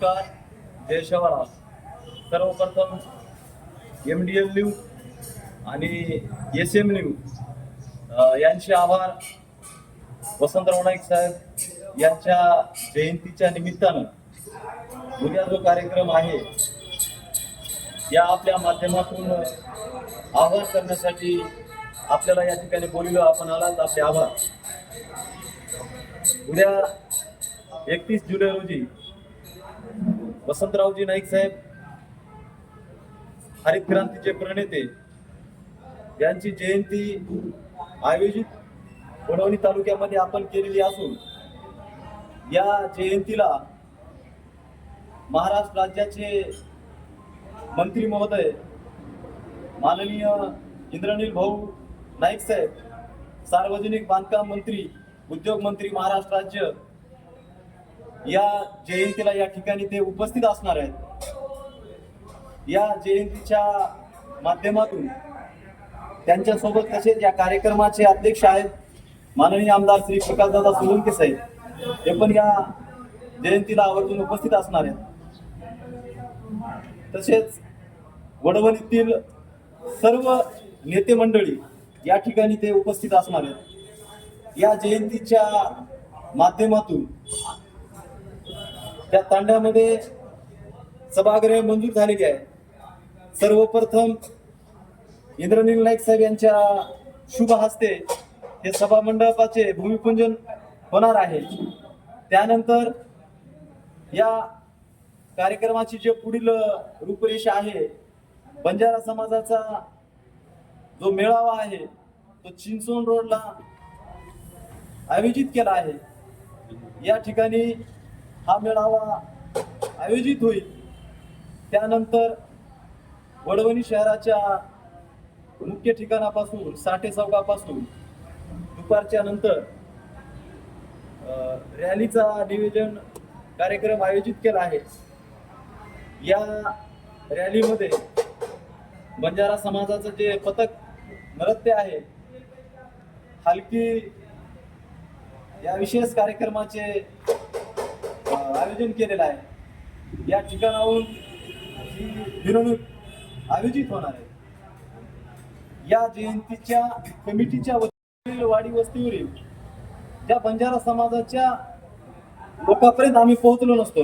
जय शवाळा सर्वप्रथम M D L न्यू आणि एस एम न्यू यांचे आभार. वसंतराव नाईक साहेब यांच्या जयंतीच्या निमित्तानं उद्या जो कार्यक्रम आहे या आपल्या माध्यमातून आभार करण्यासाठी आपल्याला या ठिकाणी बोललो. आपण आलात आपले आभार. उद्या एकतीस जुलै रोजी वसंतरावजी नाईक साहेब हरित क्रांतीचे प्रणेते यांची जयंती आयोजित बनवणी तालुक्यामध्ये आपण केलेली असून या जयंतीला महाराष्ट्र राज्याचे मंत्री महोदय माननीय इंद्रनील भाऊ नाईक साहेब सार्वजनिक बांधकाम मंत्री उद्योग मंत्री महाराष्ट्र राज्य या जयंतीला या ठिकाणी ते उपस्थित असणार आहेत. या जयंतीच्या माध्यमातून त्यांच्यासोबत तसेच या कार्यक्रमाचे अध्यक्ष आहेत माननीय आमदार श्री प्रकाशदादा सोलंके साहेब. हे पण या जयंतीला आवर्जून उपस्थित असणार आहेत. तसेच वडवणीतील सर्व नेते मंडळी या ठिकाणी ते उपस्थित असणार आहेत. या जयंतीच्या माध्यमातून त्या तांड्यामध्ये सभागृह मंजूर झालेली आहे. सर्वप्रथम इंद्रनील नाईक साहेब यांच्या शुभ हस्ते हे सभा मंडपाचे भूमिपूजन होणार आहे. त्यानंतर या कार्यक्रमाची जे पुढील रूपरेषा आहे बंजारा समाजाचा जो मेळावा आहे तो चिंचवण रोडला आयोजित केला आहे. या ठिकाणी हा मेळावा आयोजित होईल. त्यानंतर वडवणी शहराच्या मुख्य ठिकाणापासून साठे चौकापासून दुपारच्या नंतर रॅलीचा नियोजन कार्यक्रम आयोजित केला आहे. या रॅलीमध्ये बंजारा समाजाचं जे पथक नृत्य आहे हलकी या विशेष कार्यक्रमाचे आयोजन केलेलं आहे. या ठिकाणाहून ही मिरवणूक आयोजित होणार आहे. या जयंतीच्या कमिटीच्या वतीने वाडी वस्तीवरील ज्या बंजारा समाजाच्या लोकांपर्यंत आम्ही पोहोचलो नसतो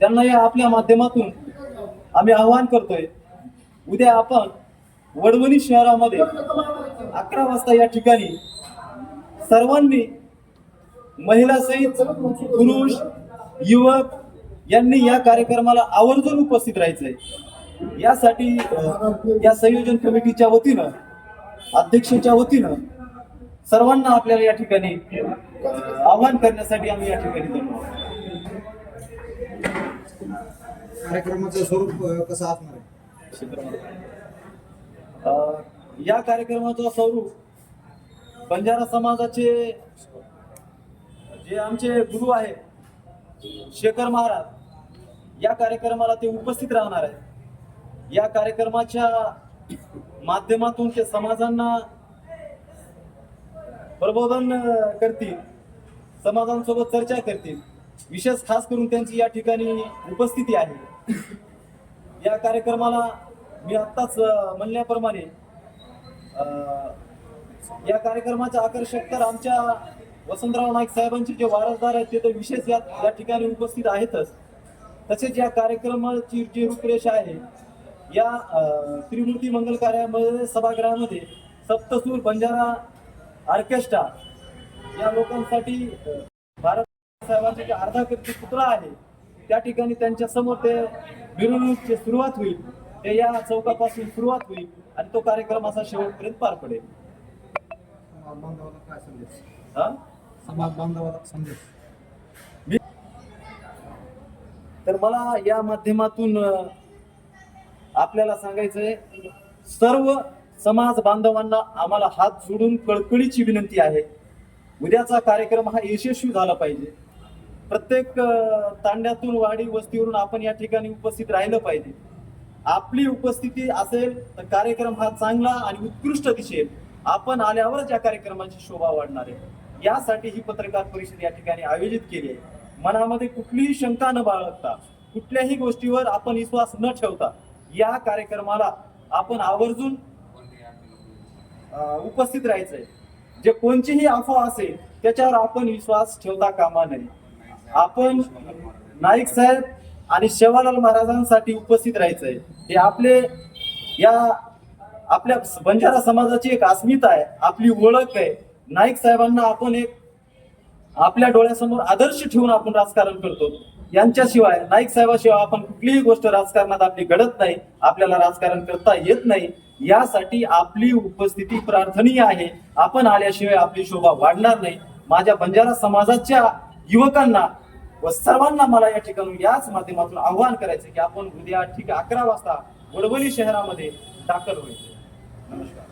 त्यांना या आपल्या माध्यमातून आम्ही आवाहन करतोय उद्या आपण वडवणी शहरामध्ये अकरा वाजता या ठिकाणी सर्वांनी महिला सहित पुरुष युवक यांनी या कार्यक्रमाला आवर्जून उपस्थित राहायचंय. यासाठी या संयोजन कमिटीच्या वतीनं अध्यक्षाच्या वतीनं सर्वांना आपल्याला या ठिकाणी आवाहन करण्यासाठी आम्ही या ठिकाणी जमलो कार्यक्रमाचं स्वरूप कसं असणार या कार्यक्रमाचं स्वरूप बंजारा समाजाचे जे आमचे गुरु आहेत शेखर महाराज या कार्यक्रमाला ते उपस्थित राहणार आहेत. या कार्यक्रमाच्या माध्यमातून ते समाजांना प्रबोधन करतील समाजांसोबत चर्चा करतील. विशेष खास करून त्यांची या ठिकाणी उपस्थिती आहे. या कार्यक्रमाला मी आत्ताच म्हणल्याप्रमाणे या कार्यक्रमाचं आकर्षक तर आमच्या वसंतराव नाईक साहेबांचे जे वारसदार आहेत ते तर विशेष या या ठिकाणी उपस्थित आहेतच. तसेच या कार्यक्रमाची जी रूपरेषा आहे या त्रिमूर्ती मंगल कार्यामध्ये सभागृहामध्ये सप्तसूर बंजारा ऑर्केस्ट्रा या लोकांसाठी भारत साहेबांचे जे अर्धा पुतळा आहे त्या ठिकाणी त्यांच्यासमोर ते मिरवणूकची सुरुवात होईल. ते या चौकापासून सुरुवात होईल आणि तो कार्यक्रम असा शेवटपर्यंत पार पडेल. समाज बांधवाला संदेश तर मला या माध्यमातून आपल्याला सांगायचंय सर्व समाज बांधवांना आम्हाला हात जोडून कळकळीची विनंती आहे. उद्याचा कार्यक्रम हा यशस्वी झाला पाहिजे. प्रत्येक तांड्यातून वाडी वस्तीवरून आपण या ठिकाणी उपस्थित राहिलं पाहिजे. आपली उपस्थिती असेल तर कार्यक्रम हा चांगला आणि उत्कृष्ट दिसेल आपण आल्यावरच या कार्यक्रमाची शोभा वाढणार आहे. यासाठी ही पत्रकार परिषद या ठिकाणी आयोजित केली आहे. मनामध्ये कुठलीही शंका न बाळगता कुठल्याही गोष्टीवर आपण विश्वास न ठेवता या कार्यक्रमाला आपण आवर्जून उपस्थित राहायचंय. जे कोणचीही अफवा असेल त्याच्यावर आपण विश्वास ठेवता कामा नये. आपण नाईक साहेब आणि शेवालाल महाराजांसाठी उपस्थित राहायचंय. हे आपले या आपल्या बंजारा समाजाची एक अस्मिता आहे आपली ओळख आहे. नाईक साहेबांना आपण एक आपल्या डोळ्यासमोर आदर्श ठेवून आपण राजकारण करतो. यांच्याशिवाय नाईक साहेबाशिवाय आपण कुठलीही गोष्ट राजकारणात आपली घडत नाही आपल्याला राजकारण करता येत नाही. यासाठी आपली उपस्थिती प्रार्थनीय आहे. आपण आल्याशिवाय आपली शोभा वाढणार नाही. माझ्या बंजारा समाजाच्या युवकांना व सर्वांना मला या ठिकाणी याच माध्यमातून आव्हान करायचं की आपण उद्या ठीक अकरा वाजता वडवली शहरामध्ये दाखल होईल. नमस्कार.